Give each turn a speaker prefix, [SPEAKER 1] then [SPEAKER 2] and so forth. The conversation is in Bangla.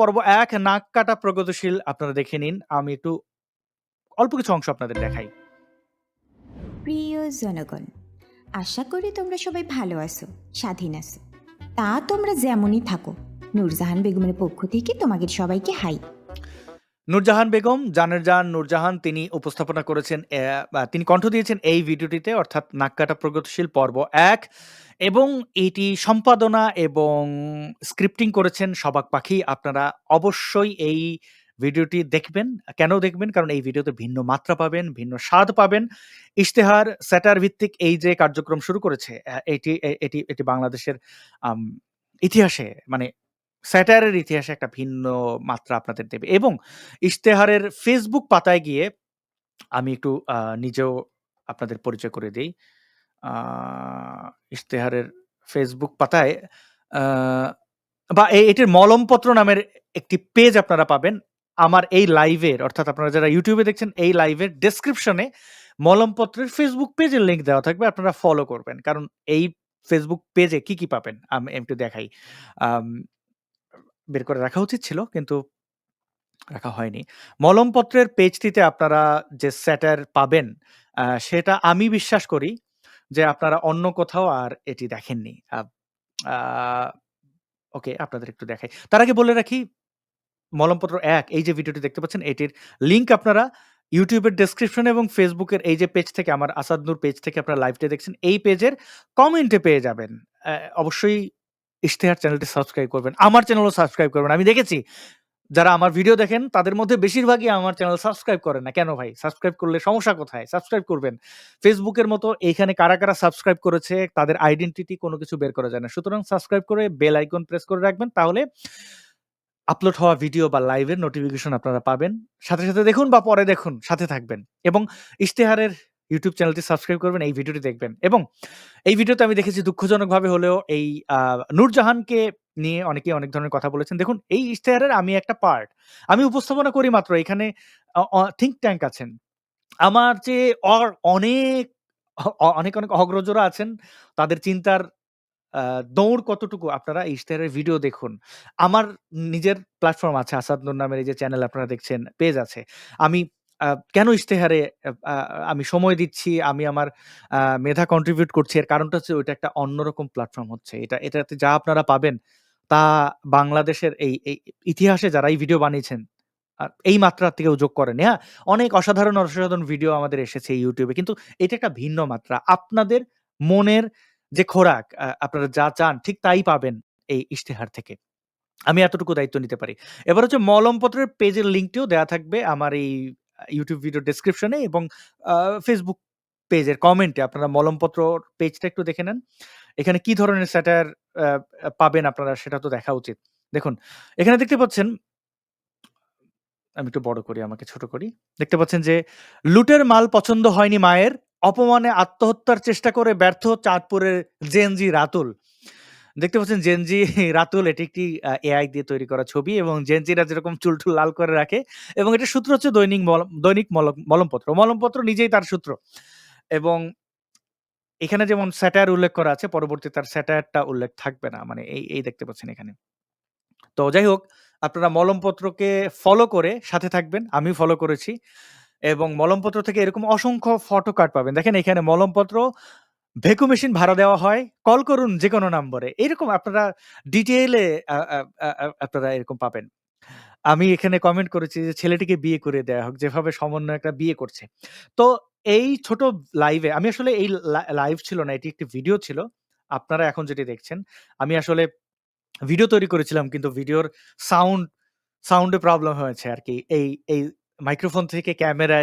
[SPEAKER 1] পর্ব এক নাক কাটা প্রগতিশীল আপনারা দেখে নিন। আমি একটু অল্প কিছু অংশ আপনাদের দেখাই।
[SPEAKER 2] প্রিয় জনগণ আশা করি তোমরা সবাই ভালো আছো স্বাধীন আছো তা তোমরা যেমনই থাকো নূরজাহান বেগমের পক্ষ থেকে তোমাদের সবাইকে হাই
[SPEAKER 1] নূরজাহান বেগম, জানের জান নূরজাহান তিনি উপস্থাপনা করেছেন তিনি কণ্ঠ দিয়েছেন এই ভিডিওটিতে অর্থাৎ নাক কাটা প্রগতিশীল পর্ব ১ এবং এটি সম্পাদনা এবং স্ক্রিপ্টিং করেছেন সবাক পাখি। আপনারা অবশ্যই এই ভিডিওটি দেখবেন। কেন দেখবেন? কারণ এই ভিডিওতে ভিন্ন মাত্রা পাবেন, ভিন্ন স্বাদ পাবেন। ইশতেহার স্যাটার ভিত্তিক এই যে কার্যক্রম শুরু করেছে এটি এ এটি এটি বাংলাদেশের ইতিহাসে মানে স্যাটারের ইতিহাসে একটা ভিন্ন মাত্রা আপনাদের দেবে এবং ইশতেহারের ফেসবুক পাতায় গিয়ে আমি একটু নিজেও আপনাদের পরিচয় করে দেই। ইশতেহারের ফেসবুক পাতায় বা এটির মলমপত্র নামের একটি পেজ আপনারা পাবেন। আমার এই লাইভের অর্থাৎ আপনারা যারা ইউটিউবে দেখছেন এই লাইভের ডেসক্রিপশনে মলমপত্রের ফেসবুক পেজের লিঙ্ক দেওয়া থাকবে। আপনারা ফলো করবেন। কারণ এই ফেসবুক পেজে কি, কি পাবেন? আমি একটু দেখাই। বের করে রাখা উচিত ছিল কিন্তু রাখা হয়নি। মলমপত্রের পেজটিতে আপনারা যে স্যাটার পাবেন সেটা আমি বিশ্বাস করি যে আপনারা অন্য কোথাও আর এটি দেখেননি। ওকে, আপনাদের একটু দেখাই। তার আগে বলে রাখি, মলমপত্র এক, এই যে ভিডিওটি দেখতে পাচ্ছেন, এটির লিঙ্ক আপনারা ইউটিউবের ডেসক্রিপশন এবং ফেসবুকের এই যে পেজ থেকে, আমার আসাদ নূর পেজ থেকে আপনারা লাইভটা দেখছেন, এই পেজের কমেন্টে পেয়ে যাবেন। অবশ্যই ইশতেহার চ্যানেলটি সাবস্ক্রাইব করবেন। আমার চ্যানেলও সাবস্ক্রাইব করবেন। আমি দেখেছি যারা আমার ভিডিও দেখেন তাদের মধ্যে বেশিরভাগই আমার চ্যানেল সাবস্ক্রাইব করে না। কেন ভাই? সাবস্ক্রাইব করলে সমস্যা কোথায়? সাবস্ক্রাইব করবেন। ফেসবুকের মতো এইখানে কারা, কারা সাবস্ক্রাইব করেছে তাদের আইডেন্টিটি কোনো কিছু বের করা যায় না। সুতরাং সাবস্ক্রাইব করে বেল আইকন প্রেস করে রাখবেন। তাহলে আপলোড হওয়া ভিডিও বা লাইভের নোটিফিকেশন আপনারা পাবেন। সাথে, সাথে দেখুন বা পরে দেখুন, সাথে থাকবেন। এবং ইশতেহারের YouTube চ্যানেলটি সাবস্ক্রাইব করবেন, এই ভিডিওটি দেখবেন। এবং এই ভিডিওতে আমি দেখেছি দুঃখজনকভাবে হলেও এই নূরজাহানকে নিয়ে অনেকে অনেক ধরনের কথা বলেছেন। দেখুন এই ইশতেহারের আমি একটা পার্ট। আমি উপস্থাপনা করি মাত্র এখানে থিঙ্ক ট্যাঙ্ক আছেন। আমার যে অনেক অনেক, অনেক অগ্রজরা আছেন। তাদের চিন্তার দৌড় কতটুকু আপনারা ইশতেহারের ভিডিও দেখুন। আমার নিজের প্ল্যাটফর্ম আছে আসাদ নামের এই যে চ্যানেল আপনারা দেখছেন, পেজ আছে। আমি কেন ইশতেহারে আমি সময় দিচ্ছি, আমি আমার মেধা কন্ট্রিবিউট করছি। এর কারণটা হচ্ছে ওইটা একটা অন্যরকম প্ল্যাটফর্ম হচ্ছে। এটা এটাতে যা আপনারা পাবেন তা বাংলাদেশের এই ইতিহাসে যারা এই ভিডিও বানিয়েছেন এই মাত্রার থেকেও যোগ করেনি, হ্যাঁ? অনেক অসাধারণ, অসাধারণ ভিডিও আমাদের এসেছে ইউটিউবে কিন্তু এটা একটা ভিন্ন মাত্রা। আপনাদের মনের যে খোরাক আপনারা যা চান ঠিক তাই পাবেন এই ইশতেহার থেকে। আমি এতটুকু দায়িত্ব নিতে পারি। এবার হচ্ছে মলমপত্রের পেজের লিঙ্কটিও দেয়া থাকবে আমার এই YouTube ভিডিও ডেসক্রিপশনে এবং ফেসবুক পেজের কমেন্টে আপনারা মলমপত্র পেজটা একটু দেখে নেন। এখানে কি ধরনের স্যাটার পাবেন আপনারা সেটা তো দেখা উচিত। দেখুন এখানে দেখতে পাচ্ছেন আমি একটু বড় করি, আমাকে ছোট করি। দেখতে পাচ্ছেন যে লুটের মাল পছন্দ হয়নি মায়ের, অপমানে আত্মহত্যার চেষ্টা করে ব্যর্থ চাঁদপুরের জেনজি রাতুল। দেখতে পাচ্ছেন জেনজি রাতুল এটি একটি এআই দিয়ে তৈরি করা ছবি এবং জেনজিরা যেরকম চুল-টুল লাল করে রাখে এবং এটার সূত্র হচ্ছে দৈনিক মলম দৈনিক মলম মলমপত্র। মলমপত্র নিজেই তার সূত্র। এবং এখানে যেমন স্যাটায়ার উল্লেখ করা আছে পরবর্তীতে তার স্যাটায়ারটা উল্লেখ থাকবে না। মানে এই, এই দেখতে পাচ্ছেন এখানে। তো যাই হোক আপনারা মলমপত্রকে ফলো করে সাথে থাকবেন। আমিও ফলো করেছি। এবং মলমপত্র থেকে এরকম অসংখ্য ফটো কার্ড পাবেন। দেখেন এখানে মলমপত্র ভ্যাকুম মেশিন ভাড়া দেওয়া হয়। কল করুন যেকোনো নম্বরে। এরকম আপনারা ডিটেইলে আপনারা এরকম পাবেন। আমি এখানে কমেন্ট করেছি যে ছেলেটিকে বিয়ে করে দেয়া হোক। যেভাবে সমন্বয় একটা বিয়ে করছে। তো এই ছোট লাইভে আমি আসলে এই লাইভ ছিল না। এটি একটি ভিডিও ছিল। আপনারা এখন যেটি দেখছেন। আমি আসলে ভিডিও তৈরি করেছিলাম, কিন্তু ভিডিওর সাউন্ড সাউন্ডে প্রবলেম হয়েছে আর কি এই এই মাইক্রোফোন থেকে ক্যামেরায়